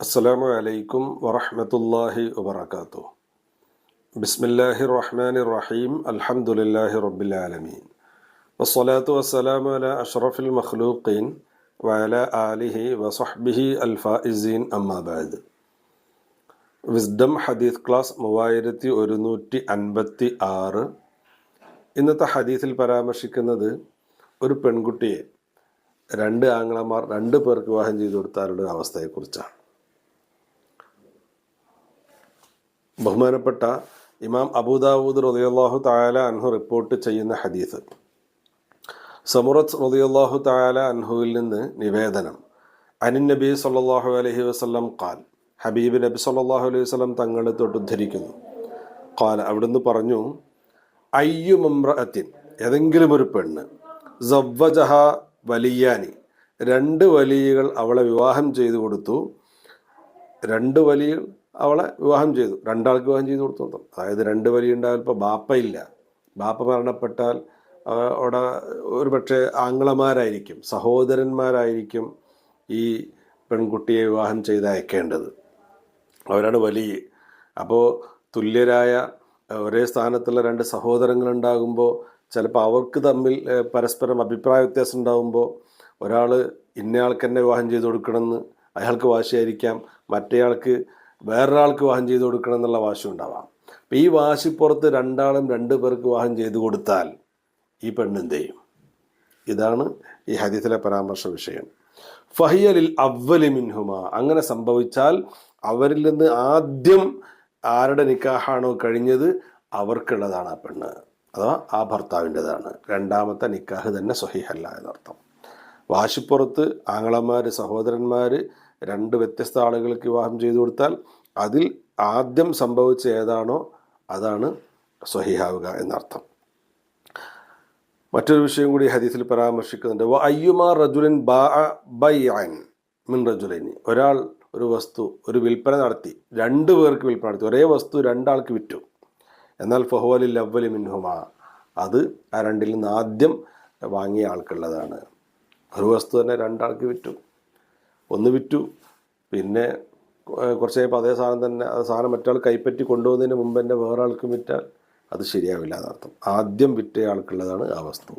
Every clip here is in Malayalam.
അസ്സലാമു അലൈക്കും വറഹ്മത്തുള്ളാഹി വബറകാതുഹു ബിസ്മില്ലാഹിർ റഹ്മാനിർ റഹീം അൽഹംദുലില്ലാഹി റബ്ബിൽ ആലമീൻ വസ്സലാത്തു വസ്സലാമു അലാ അഷ്റഫിൽ മഖ്ലൂഖീൻ വഅല ആലിഹി വസഹ്ബിഹി അൽ അമ്മാബാദ് വിസ്ഡം ഹദീസ് ക്ലാസ് മൂവായിരത്തി ഒരുന്നൂറ്റി അൻപത്തി ആറ്. ഇന്നത്തെ ഹദീസിൽ പരാമർശിക്കുന്നത് ഒരു പെൺകുട്ടിയെ രണ്ട് ആങ്ങളമാർ രണ്ട് പേർക്ക് വിവാഹം ചെയ്തു കൊടുത്താലുള്ള അവസ്ഥയെക്കുറിച്ചാണ് ബഹുമാനപ്പെട്ട ഇമാം അബൂദാവൂദ് റളിയല്ലാഹു തായാല അൻഹു റിപ്പോർട്ട് ചെയ്യുന്ന ഹദീസ്. സമുറത്ത് റളിയല്ലാഹു തായാല അൻഹുവിൽ നിന്ന് നിവേദനം. അനിൻ നബി സല്ലല്ലാഹു അലഹി വസ്ലം ഖാൽ ഹബീബ് നബി സല്ലല്ലാഹു അലൈഹി വസ്ലം തങ്ങളെ തൊട്ട് ഉദ്ധരിക്കുന്നു. ഖാൽ അവിടുന്ന് പറഞ്ഞു അയ്യു മമ്രഅത്തിൻ ഏതെങ്കിലും ഒരു പെണ്ണ് സവ്വജഹ വലിയാനി. രണ്ട് വലിയകൾ അവളെ വിവാഹം ചെയ്തു കൊടുത്തു. രണ്ട് വലിയ അവളെ വിവാഹം ചെയ്തു. രണ്ടാൾക്ക് വിവാഹം ചെയ്തു കൊടുത്തു അതായത് രണ്ട് വലിയ ഉണ്ടായപ്പോൾ ബാപ്പ ഇല്ല ബാപ്പ മരണപ്പെട്ടാൽ അവിടെ ഒരു പക്ഷേ ആംഗ്ലമാരായിരിക്കും സഹോദരന്മാരായിരിക്കും ഈ പെൺകുട്ടിയെ വിവാഹം ചെയ്ത് അയക്കേണ്ടത് അവരാണ് വലിയ അപ്പോൾ തുല്യരായ ഒരേ സ്ഥാനത്തുള്ള രണ്ട് സഹോദരങ്ങളുണ്ടാകുമ്പോൾ ചിലപ്പോൾ അവർക്ക് തമ്മിൽ പരസ്പരം അഭിപ്രായ വ്യത്യാസം ഉണ്ടാകുമ്പോൾ ഒരാൾ ഇന്നയാൾക്ക് തന്നെ വിവാഹം ചെയ്ത് കൊടുക്കണമെന്ന് അയാൾക്ക് വാശിയായിരിക്കാം മറ്റേയാൾക്ക് വേറൊരാൾക്ക് വിവാഹം ചെയ്ത് കൊടുക്കണം എന്നുള്ള വാശി ഉണ്ടാവാം. അപ്പം ഈ വാശിപ്പുറത്ത് രണ്ടാളും രണ്ട് പേർക്ക് വിവാഹം ചെയ്ത് കൊടുത്താൽ ഈ പെണ്ണെന്ത് ചെയ്യും? ഇതാണ് ഈ ഹദീസിലെ പരാമർശ വിഷയം. ഫഹിയലിൽ അവ്വലി മിൻഹുമ. അങ്ങനെ സംഭവിച്ചാൽ അവരിൽ നിന്ന് ആദ്യം ആരുടെ നിക്കാഹാണോ കഴിഞ്ഞത് അവർക്കുള്ളതാണ് ആ പെണ്ണ്. അഥവാ ആ ഭർത്താവിന്റെതാണ്. രണ്ടാമത്തെ നിക്കാഹ് തന്നെ സ്വഹിഹല്ല എന്നർത്ഥം. വാശിപ്പുറത്ത് ആങ്ങളമാർ സഹോദരന്മാർ രണ്ട് വ്യത്യസ്ത ആളുകൾക്ക് വിവാഹം ചെയ്തു കൊടുത്താൽ അതിൽ ആദ്യം സംഭവിച്ച ഏതാണോ അതാണ് സ്വഹിഹാവുക എന്നർത്ഥം. മറ്റൊരു വിഷയം കൂടി ഹദീസിൽ പരാമർശിക്കുന്നുണ്ട്. വ അയ്യുമാ റജുലിൻ ബൈഅൻ മിൻ റജുലൈനി. ഒരാൾ ഒരു വസ്തു ഒരു വിൽപ്പന നടത്തി രണ്ട് പേർക്ക് വിൽപ്പന നടത്തി. ഒരേ വസ്തു രണ്ടാൾക്ക് വിറ്റു. എന്നാൽ ഫഹോലിൽ അവലി മിൻഹുമ. അത് ആ രണ്ടിൽ നിന്ന് ആദ്യം വാങ്ങിയ ആൾക്കുള്ളതാണ്. ഒരു വസ്തു തന്നെ രണ്ടാൾക്ക് വിറ്റു. ഒന്ന് വിറ്റു പിന്നെ കുറച്ച് കഴിയുമ്പോൾ അതേ സാധനം തന്നെ അത് സാധനം മറ്റാൾ കൈപ്പറ്റി കൊണ്ടുപോകുന്നതിന് മുമ്പ് തന്നെ വേറെ ആൾക്ക് വിറ്റാൽ അത് ശരിയാവില്ല എന്നർത്ഥം ആദ്യം വിറ്റ ആൾക്കുള്ളതാണ് ആ വസ്തു.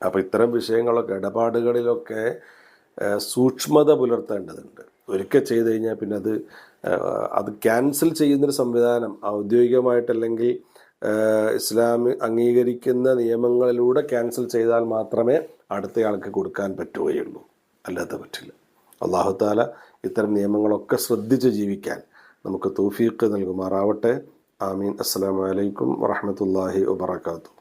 അപ്പോൾ ഇത്തരം വിഷയങ്ങളൊക്കെ ഇടപാടുകളിലൊക്കെ സൂക്ഷ്മത പുലർത്തേണ്ടതുണ്ട്. ഒരിക്കൽ ചെയ്ത് കഴിഞ്ഞാൽ പിന്നെ അത് അത് ക്യാൻസൽ ചെയ്യുന്നൊരു സംവിധാനം ഔദ്യോഗികമായിട്ടല്ലെങ്കിൽ ഇസ്ലാം അംഗീകരിക്കുന്ന നിയമങ്ങളിലൂടെ ക്യാൻസൽ ചെയ്താൽ മാത്രമേ അടുത്തയാൾക്ക് കൊടുക്കാൻ പറ്റുകയുള്ളൂ. അല്ലാതെ പറ്റില്ല. അള്ളാഹു താല ഇത്തരം നിയമങ്ങളൊക്കെ ശ്രദ്ധിച്ച് ജീവിക്കാൻ നമുക്ക് തൗഫീഖ് നൽകുമാറാവട്ടെ. ആമീൻ. അസ്സാം വലൈക്കും വറഹ്മത്തുള്ളാഹി വബറകാതുഹു.